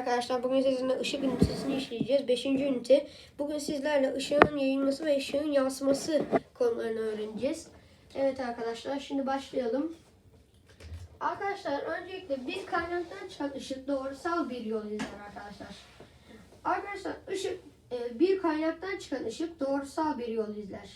arkadaşlar. Bugün sizinle ışık ünitesini işleyeceğiz. Beşinci ünite. Bugün sizlerle ışığın yayılması ve ışığın yansıması konularını öğreneceğiz. Evet arkadaşlar şimdi başlayalım. Arkadaşlar öncelikle bir kaynaktan çıkan ışık doğrusal bir yol izler arkadaşlar. Arkadaşlar ışık e, bir kaynaktan çıkan ışık doğrusal bir yol izler.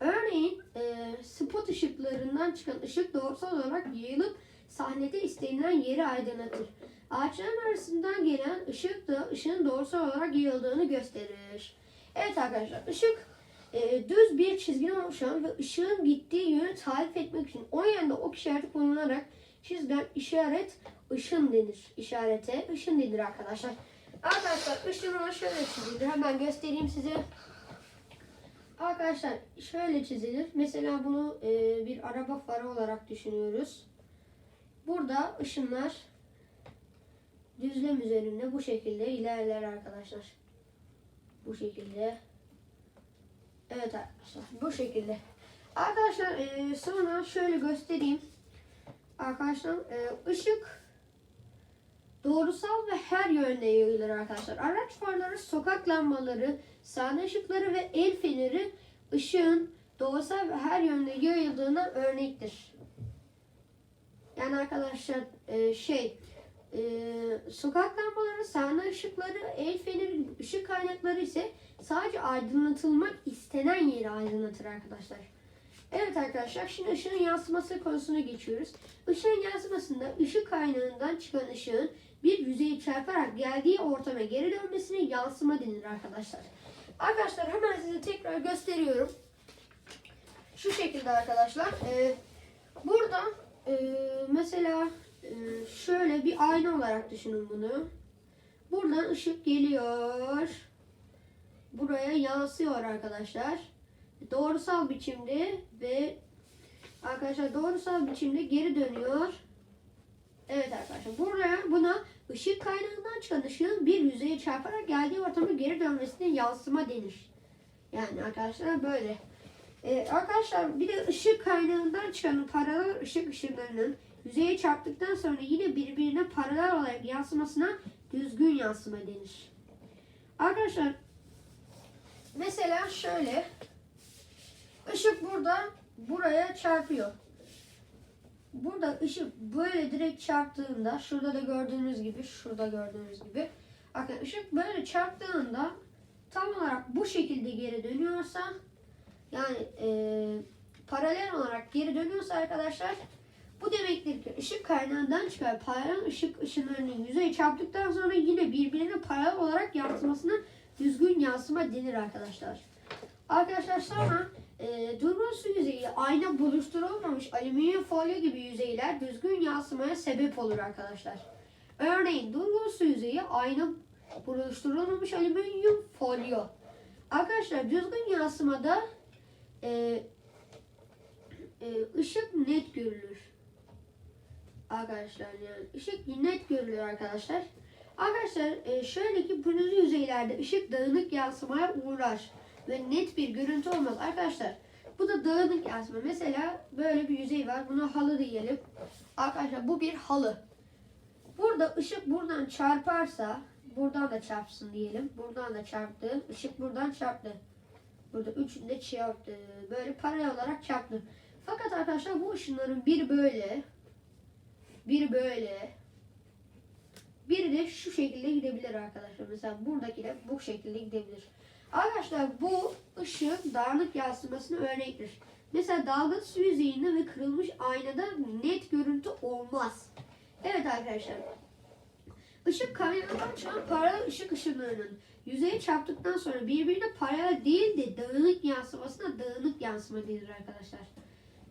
Örneğin e, spot ışıklarından çıkan ışık doğrusal olarak yayılıp sahnede istenilen yeri aydınlatır. Ağaçların arasından gelen ışık da ışığın doğrusal olarak yayıldığını gösterir. Evet arkadaşlar ışık e, düz bir çizgiden oluşan ve ışığın gittiği yönü tarif etmek için o yönde ok işareti kullanılarak çizilen işaret ışın denir. İşarete ışın denir arkadaşlar. Arkadaşlar ışın şöyle çizilir. Hemen göstereyim size. Arkadaşlar şöyle çizilir. Mesela bunu e, bir araba farı olarak düşünüyoruz. Burada ışınlar düzlem üzerinde bu şekilde ilerler arkadaşlar. Bu şekilde. Evet arkadaşlar bu şekilde. Arkadaşlar e, sonra şöyle göstereyim. Arkadaşlar e, ışık doğrusal ve her yönde yayılır arkadaşlar. Araç farları, sokak lambaları, sahne ışıkları ve el feneri ışığın doğrusal ve her yönde yayıldığına örnektir. Yani arkadaşlar e, şey e, sokak lambaları, sahne ışıkları, el feneri ışık kaynakları ise sadece aydınlatılmak istenen yeri aydınlatır arkadaşlar. Evet arkadaşlar şimdi ışığın yansıması konusuna geçiyoruz. Işığın yansımasında ışık kaynağından çıkan ışığın bir yüzeye çarparak geldiği ortama geri dönmesine yansıma denir arkadaşlar. Arkadaşlar hemen size tekrar gösteriyorum. Şu şekilde arkadaşlar. e, burada e, mesela e, şöyle bir ayna olarak düşünün bunu. Buradan ışık geliyor. Buraya yansıyor arkadaşlar. Doğrusal biçimde ve arkadaşlar doğrusal biçimde geri dönüyor. Evet arkadaşlar buraya buna ışık kaynağından çıkan ışığın bir yüzeye çarparak geldiği ortama geri dönmesine yansıma denir. Yani arkadaşlar böyle. Ee, arkadaşlar bir de ışık kaynağından çıkan paralel ışık ışınlarının yüzeye çarptıktan sonra yine birbirine paralel olarak yansımasına düzgün yansıma denir. Arkadaşlar mesela şöyle ışık burada buraya çarpıyor. Burada ışık böyle direkt çarptığında şurada da gördüğünüz gibi şurada gördüğünüz gibi bakın ışık böyle çarptığında tam olarak bu şekilde geri dönüyorsa yani e, paralel olarak geri dönüyorsa arkadaşlar bu demektir ki ışık kaynağından çıkan paralel ışık ışınlarının yüzeye çarptıktan sonra yine birbirine paralel olarak yansımasına düzgün yansıma denir arkadaşlar. Arkadaşlar sonra e, durgun su yüzeyi ayna buluşturulmamış alüminyum folyo gibi yüzeyler düzgün yansımaya sebep olur arkadaşlar. Örneğin durgun su yüzeyi ayna buluşturulmamış alüminyum folyo. Arkadaşlar düzgün yansımada e, e, ışık net görülür. Arkadaşlar yani ışık net görülüyor arkadaşlar. Arkadaşlar e, şöyle ki pürüzlü yüzeylerde ışık dağınık yansımaya uğrar ve net bir görüntü olmaz. Arkadaşlar bu da dağınık yansıma. Mesela böyle bir yüzey var. Buna halı diyelim. Arkadaşlar bu bir halı. Burada ışık buradan çarparsa buradan da çarpsın diyelim. Buradan da çarptı. Işık buradan çarptı. Burada üçünde çarptı. Böyle paralel olarak çarptı. Fakat arkadaşlar bu ışınların biri böyle. Biri böyle. Biri de şu şekilde gidebilir arkadaşlar. Mesela buradaki de bu şekilde gidebilir. Arkadaşlar bu ışığın dağınık yansımasına örnektir. Mesela dalgalı su yüzeyinde ve kırılmış aynada net görüntü olmaz. Evet arkadaşlar. Işık kaynağından çıkan paralel ışık ışınlarının yüzeye çarptıktan sonra birbirine paralel değil de dağınık yansımasına dağınık yansıma denir arkadaşlar.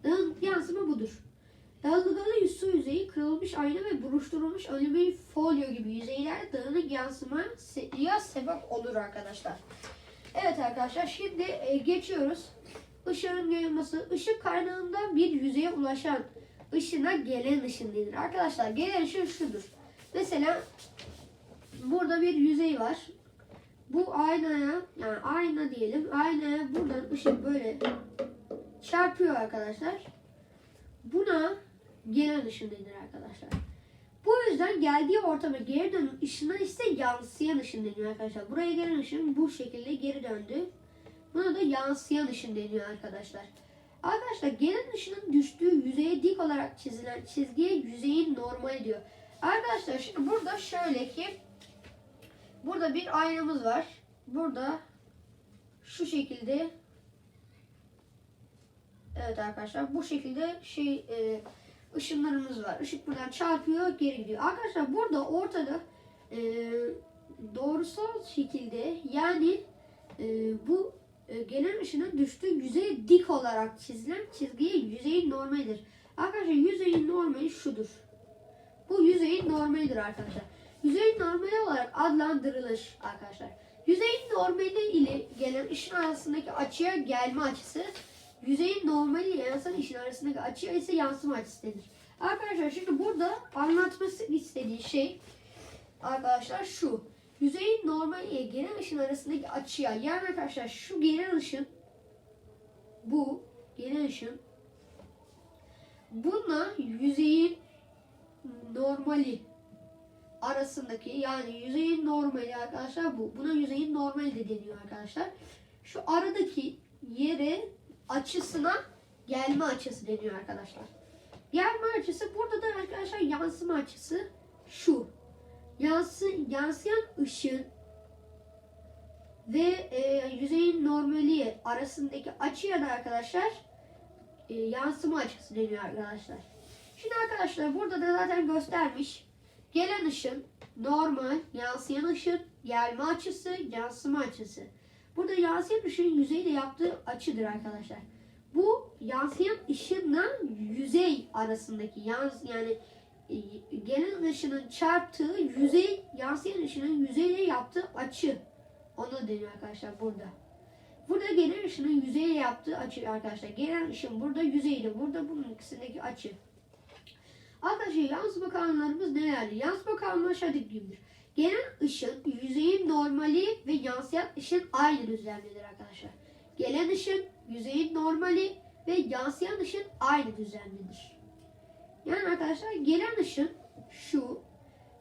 Dağınık yansıma budur. Dalgalı su yüzeyi, kırılmış ayna ve buruşturulmuş alüminyum folyo gibi yüzeylerde dağınık yansımaya sebep olur arkadaşlar. Evet arkadaşlar şimdi e, geçiyoruz. Işığın yayılması. Işık kaynağından bir yüzeye ulaşan ışına gelen ışın denir. Arkadaşlar gelen ışın şudur. Mesela burada bir yüzey var. Bu aynaya yani ayna diyelim. Aynaya buradan ışık böyle çarpıyor arkadaşlar. Buna gelen ışın denir arkadaşlar. Bu yüzden geldiği ortama geri dönen ışına ise yansıyan ışın deniyor arkadaşlar. Buraya gelen ışın bu şekilde geri döndü. Buna da yansıyan ışın deniyor arkadaşlar. Arkadaşlar gelen ışının düştüğü yüzeye dik olarak çizilen çizgiye yüzeyin normali diyor. Arkadaşlar şimdi burada şöyle ki burada bir aynamız var. Burada şu şekilde Evet arkadaşlar bu şekilde şey e, ışınlarımız var. Işık buradan çarpıyor geri gidiyor. Arkadaşlar burada ortada e, doğrusal şekilde yani e, bu e, gelen ışının düştüğü yüzeye dik olarak çizilen çizgiye yüzeyin normalidir. Arkadaşlar yüzeyin normali şudur. Bu yüzeyin normalidir arkadaşlar. Yüzeyin normali olarak adlandırılır arkadaşlar. Yüzeyin normali ile gelen ışın arasındaki açıya gelme açısı yüzeyin normali ile yansıyan ışın arasındaki açıya ise yansıma açısı denir. Arkadaşlar şimdi burada anlatması istediği şey arkadaşlar şu. Yüzeyin normal ile gelen ışın arasındaki açıya yani arkadaşlar şu gelen ışın bu gelen ışın bununla yüzeyin normali arasındaki yani yüzeyin normali arkadaşlar bu. Buna yüzeyin normali de deniyor arkadaşlar. Şu aradaki yere açısına gelme açısı deniyor arkadaşlar. Gelme açısı burada da arkadaşlar yansıma açısı şu. Yansı, yansıyan ışın ve e, yüzeyin normali arasındaki açıya da arkadaşlar e, yansıma açısı deniyor arkadaşlar. Şimdi arkadaşlar burada da zaten göstermiş. Gelen ışın normal, yansıyan ışın, gelme açısı, yansıma açısı. Burada yansıyan ışığın yüzeyle yaptığı açıdır arkadaşlar. Bu yansıyan ışınla yüzey arasındaki yans yani e, gelen ışının çarptığı yüzey yansıyan ışının yüzeyle yaptığı açı. Onu deniyor arkadaşlar burada. Burada gelen ışının yüzeyle yaptığı açı arkadaşlar. Gelen ışın burada yüzeyle. Burada bunun ikisindeki açı. Arkadaşlar yansıma kanunlarımız nelerdir? Yansıma kanunu aşağıdaki gibidir. Gelen ışın yüzeyin normali ve yansıyan ışın aynı düzlemdedir arkadaşlar. Gelen ışın yüzeyin normali ve yansıyan ışın aynı düzlemdedir. Yani arkadaşlar gelen ışın şu,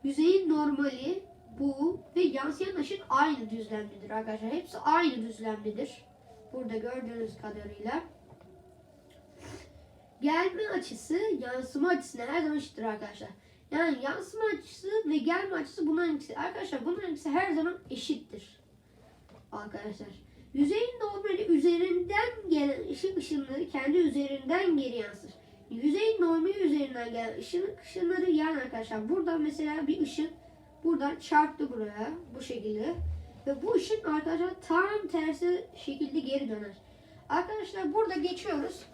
yüzeyin normali bu ve yansıyan ışın aynı düzlemdedir arkadaşlar. Hepsi aynı düzlemdedir. Burada gördüğünüz kadarıyla. Gelme açısı yansıma açısına her zaman eşittir arkadaşlar. Yani yansıma açısı ve gelme açısı bunların ikisi. Arkadaşlar bunların ikisi her zaman eşittir. Arkadaşlar. Yüzeyin normali üzerinden gelen ışık ışınları kendi üzerinden geri yansır. Yüzeyin normali üzerinden gelen ışık ışınları yani arkadaşlar buradan mesela bir ışın buradan çarptı buraya bu şekilde. Ve bu ışın arkadaşlar tam tersi şekilde geri döner. Arkadaşlar burada geçiyoruz.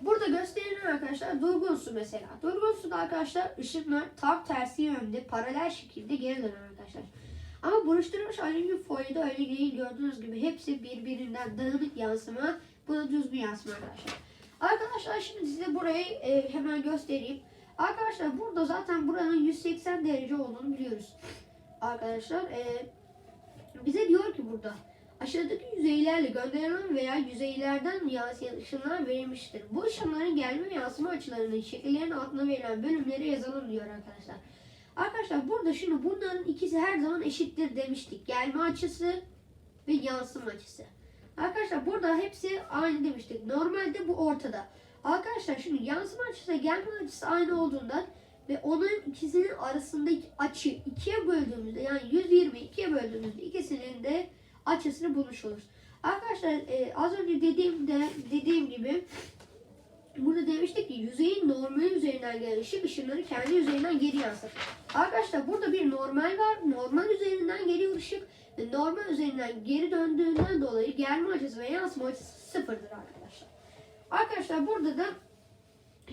Burada gösterilen arkadaşlar durgun su mesela. Durgun suda arkadaşlar ışınlar tam tersi yönde paralel şekilde geri döner arkadaşlar. Ama buruşturulmuş alüminyum folyoda öyle değil gördüğünüz gibi hepsi birbirinden dağınık yansıma. Bu da düzgün yansıma arkadaşlar. Arkadaşlar şimdi size burayı e, hemen göstereyim. Arkadaşlar burada zaten buranın 180 derece olduğunu biliyoruz. Arkadaşlar e, bize diyor ki burada aşağıdaki yüzeylerle gönderilen veya yüzeylerden yansıyan ışınlar verilmiştir. Bu ışınların gelme yansıma açılarının şekillerin altına verilen bölümleri yazalım diyor arkadaşlar. Arkadaşlar burada şimdi bunların ikisi her zaman eşittir demiştik. Gelme açısı ve yansıma açısı. Arkadaşlar burada hepsi aynı demiştik. Normalde bu ortada. Arkadaşlar şimdi yansıma açısı ve gelme açısı aynı olduğundan ve onun ikisinin arasındaki açı ikiye böldüğümüzde yani 120 ikiye böldüğümüzde ikisinin de açısını bulmuş oluruz. Arkadaşlar e, az önce dediğimde dediğim gibi burada demiştik ki yüzeyin normali üzerinden gelen ışık ışınları kendi üzerinden geri yansır. Arkadaşlar burada bir normal var. Normal üzerinden geliyor ışık normal üzerinden geri döndüğünden dolayı gelme açısı ve yansıma açısı sıfırdır arkadaşlar. Arkadaşlar burada da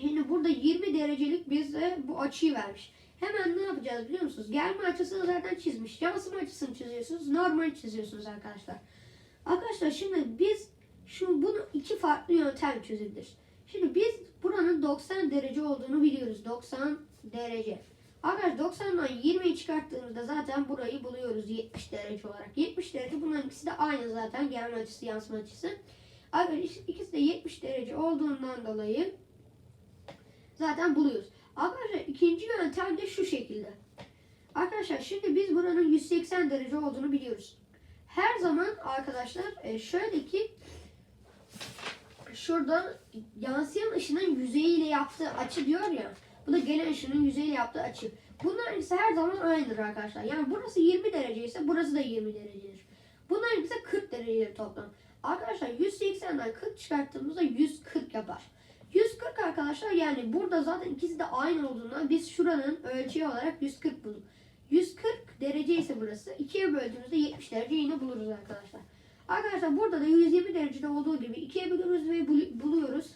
Şimdi burada 20 derecelik bize bu açıyı vermiş. Hemen ne yapacağız biliyor musunuz? Gelme açısını zaten çizmiş. Yansıma açısını çiziyorsunuz. Normal çiziyorsunuz arkadaşlar. Arkadaşlar şimdi biz şu bunu iki farklı yöntem çözebiliriz. Şimdi biz buranın 90 derece olduğunu biliyoruz. 90 derece. Arkadaşlar 90'dan 20'yi çıkarttığımızda zaten burayı buluyoruz 70 derece olarak. 70 derece bunların ikisi de aynı zaten. Gelme açısı, yansıma açısı. Arkadaşlar ikisi de 70 derece olduğundan dolayı zaten buluyoruz. Arkadaşlar ikinci yöntem de şu şekilde. Arkadaşlar şimdi biz buranın 180 derece olduğunu biliyoruz. Her zaman arkadaşlar e, şöyle ki şuradan yansıyan ışının yüzeyiyle yaptığı açı diyor ya. Bu da gelen ışının yüzeyiyle yaptığı açı. Bunlar ise her zaman aynıdır arkadaşlar. Yani burası 20 derece ise burası da 20 derecedir. Bunların ise 40 derecedir toplam. Arkadaşlar 180'den 40 çıkarttığımızda 140 yapar. 140 arkadaşlar yani burada zaten ikisi de aynı olduğundan biz şuranın ölçeği olarak 140 bulduk. 140 derece ise burası. 2'ye böldüğümüzde 70 derece yine buluruz arkadaşlar. Arkadaşlar burada da 120 derecede olduğu gibi 2'ye bölüyoruz ve bul- buluyoruz.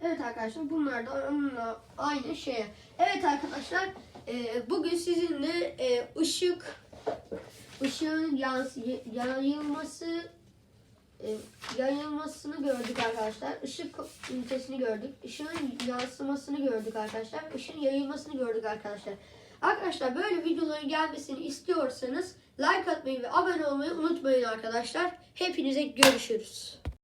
Evet arkadaşlar bunlar da onunla aynı şey. Evet arkadaşlar e, bugün sizinle e, ışık ışığın yans- yayılması e, yayılmasını gördük arkadaşlar. Işık ünitesini gördük. Işığın yansımasını gördük arkadaşlar. Işığın yayılmasını gördük arkadaşlar. Arkadaşlar böyle videoların gelmesini istiyorsanız like atmayı ve abone olmayı unutmayın arkadaşlar. Hepinize görüşürüz.